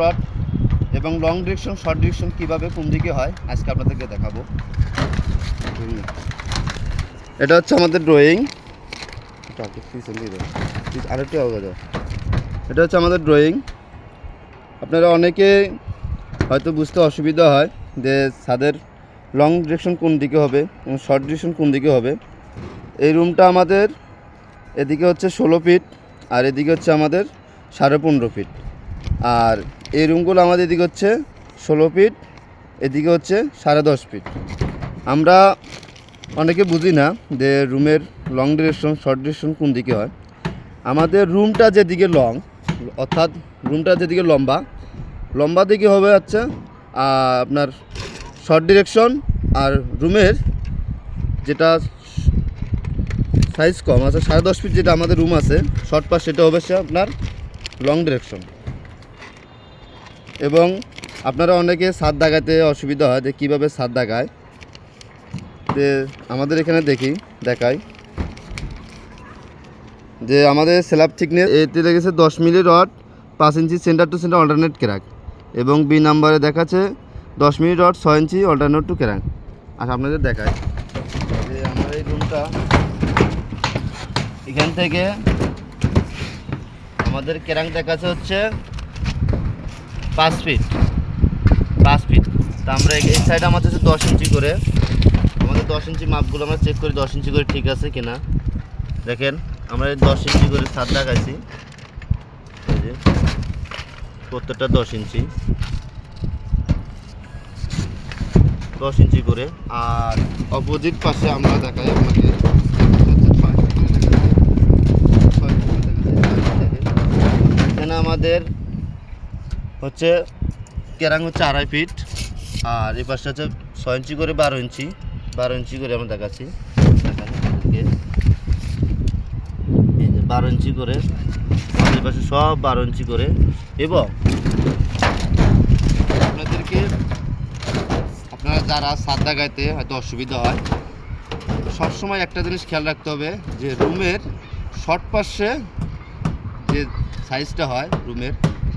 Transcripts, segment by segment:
Rod এবং long direction, short direction কীভাবে কোন দিকে হয়, আজকে আপনাদেরকে দেখাবো। এটা হচ্ছে আমাদের ড্রয়িং এটা হচ্ছে আমাদের ড্রয়িং আপনারা অনেকে হয়তো বুঝতে অসুবিধা হয় যে ছাদের লং ডিরেকশন কোন দিকে হবে এবং শর্ট ডিরেকশন কোন দিকে হবে। এই রুমটা আমাদের এদিকে হচ্ছে ষোলো ফিট আর এদিকে হচ্ছে আমাদের সাড়ে পনেরো ফিট। আর এই রুমগুলো আমাদের এদিকে হচ্ছে ষোলো ফিট, এদিকে হচ্ছে সাড়ে দশ ফিট। আমরা অনেকে বুঝি না যে রুমের লং ডিরেকশন শর্ট ডিরেকশন কোন দিকে হয়। আমাদের রুমটা যেদিকে লং অর্থাৎ রুমটা যেদিকে লম্বা লম্বা দিকে হবে হচ্ছে আপনার শর্ট ডিরেকশন আর রুমের যেটা সাইজ কম আছে সাড়ে দশ ফিট যেটা আমাদের রুম আছে শর্ট পাস সেটা হবে আপনার লং ডিরেকশন এবং আপনারা অনেকে ছাদ দাগাতে অসুবিধা হয় যে কীভাবে ছাদ দাগায়। যে আমাদের এখানে দেখি, দেখাই। যে আমাদের স্ল্যাব থিকনেস এতে লেগেছে দশ মিলি রড, পাঁচ ইঞ্চি centre to centre alternate crack এবং বি নাম্বারে দেখাচ্ছে দশ মিলি রড, ছয় ইঞ্চি অল্টারনেট টু ক্র্যাক আর আপনাদের দেখায় যে আমার এই রুমটা এখান থেকে আমাদের ক্যারাং দেখাচ্ছে হচ্ছে পাঁচ ফিট পাঁচ ফিট তা আমরা এই সাইডে আমাদের হচ্ছে দশ ইঞ্চি করে আমাদের দশ ইঞ্চি মাপগুলো আমরা চেক করি দশ ইঞ্চি করে ঠিক আছে কিনা দেখেন আমরা এই দশ ইঞ্চি করে ছাদ যে প্রত্যেকটা দশ ইঞ্চি দশ ইঞ্চি করে আর অপোজিট পাশে আমরা দেখাই আপনাকে এখানে আমাদের হচ্ছে কেরাং হচ্ছে আড়াই ফিট, আর এই পাশে হচ্ছে ছয় ইঞ্চি করে বারো ইঞ্চি বারো ইঞ্চি করে আমরা দেখাচ্ছি। বারো ইঞ্চি করে, আমাদের পাশে সব বারো ইঞ্চি করে। এবং আপনাদেরকে আপনারা যারা সাত দাগাইতে হয়তো অসুবিধা হয়, সবসময় একটা জিনিস খেয়াল রাখতে হবে, যে রুমের শর্ট পাশে যে সাইজটা হয়, রুমের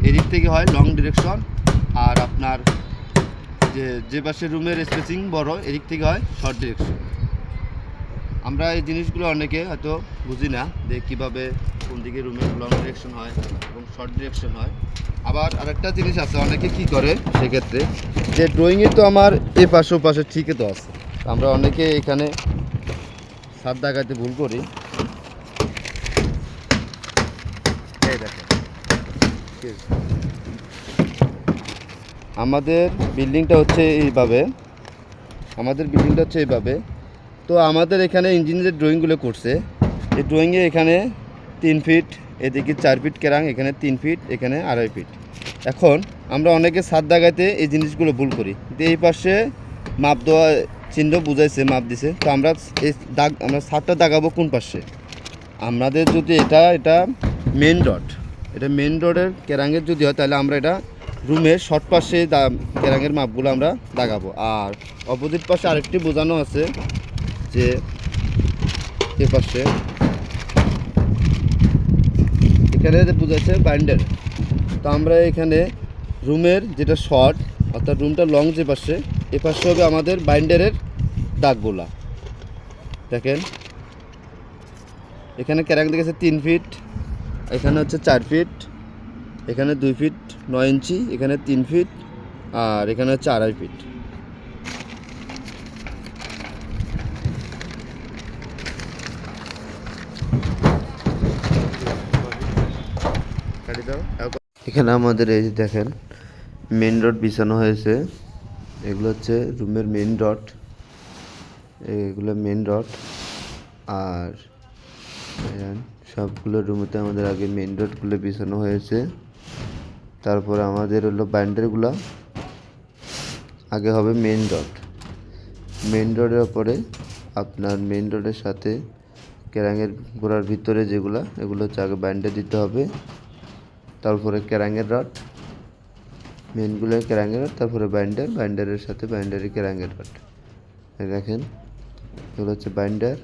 এদিক থেকে হয় লং ডিরেকশন আর আপনার যে যে পাশে রুমের স্পেসিং বড়, এদিক থেকে হয় শর্ট ডিরেকশন আমরা এই জিনিসগুলো অনেকে হয়তো বুঝি না যে কীভাবে কোন দিকে রুমের লং ডিরেকশন হয় এবং শর্ট ডিরেকশন হয়। আবার আরেকটা জিনিস আছে, অনেকে কি করে সেক্ষেত্রে যে ড্রয়িংয়ে তো আমার এ পাশে ও পাশে ঠিকই তো আছে। আমরা অনেকে এখানে সাত দাগাতে ভুল করি এই দেখেন ঠিক আছে। আমাদের বিল্ডিংটা হচ্ছে এইভাবে। আমাদের বিল্ডিংটা হচ্ছে এইভাবে। তো আমাদের এখানে ইঞ্জিনিয়ারের ড্রয়িংগুলো করছে। এই ড্রয়িংয়ে এখানে তিন ফিট এদিকে চার ফিট কেরাং, এখানে তিন ফিট এখানে আড়াই ফিট এখন আমরা অনেকে সাত দাগাইতে এই জিনিসগুলো ভুল করি। এই পাশে মাপ দেওয়া চিহ্ন বুঝাইছে, মাপ দিছে। তো আমরা এই দাগ, আমরা সাতটা দাগাবো কোন পাশে? আমাদের যদি এটা এটা মেন রড এটা মেন রোডের কেরাঙের যদি হয়, তাহলে আমরা এটা রুমের শর্ট পাশে কেরাঙের মাপগুলো আমরা দাগাবো আর অপোজিট পাশে আরেকটি বোঝানো আছে যে এ পাশে। এখানে বোঝাচ্ছে বাইন্ডার তো আমরা এখানে রুমের যেটা শর্ট অর্থাৎ রুমটা লং যে পাশে, এ পাশে হবে আমাদের বাইন্ডারের দাগগুলা। দেখেন। এখানে ক্যারাং দেখেছে তিন ফিট এখানে হচ্ছে চার ফিট এখানে দুই ফিট নয় ইঞ্চি, এখানে তিন ফিট আর এখানে হচ্ছে আড়াই ফিট এখানে আমাদের এই যে দেখেন মেন রড বিছানো হয়েছে। এগুলো হচ্ছে রুমের মেন রড এগুলো মেন রড আর সবগুলো রুমেতে আমাদের আগে মেন রডগুলো বিছানো হয়েছে। তারপরে আমাদের হলো বাইন্ডারগুলো আগে হবে মেন রড মেন রডের ওপরে আপনার মেন রডের সাথে ক্যারাঙের গোড়ার ভিতরে যেগুলা, এগুলো হচ্ছে আগে বাইন্ডার দিতে হবে। তারপরে ক্যারাঙের রড মেনগুলো ক্যারাঙের রড তারপরে বাইন্ডার বাইন্ডারের সাথে বাইন্ডারের ক্যারাঙের রড দেখেন, এগুলো হচ্ছে বাইন্ডার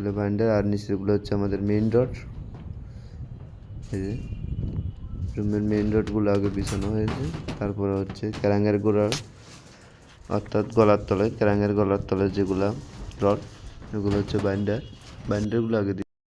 এগুলো বাইন্ডার আর নিচেরগুলো হচ্ছে আমাদের মেইন রড এই যে রুমের মেইন ডটগুলো আগে বিছানো হয়েছে। তারপরে হচ্ছে ক্যারাঙ্গের গোড়ার অর্থাৎ গলার তলায়, ক্যারাঙ্গের গলার তলায় যেগুলো রড এগুলো হচ্ছে বাইন্ডার বাইন্ডারগুলো আগে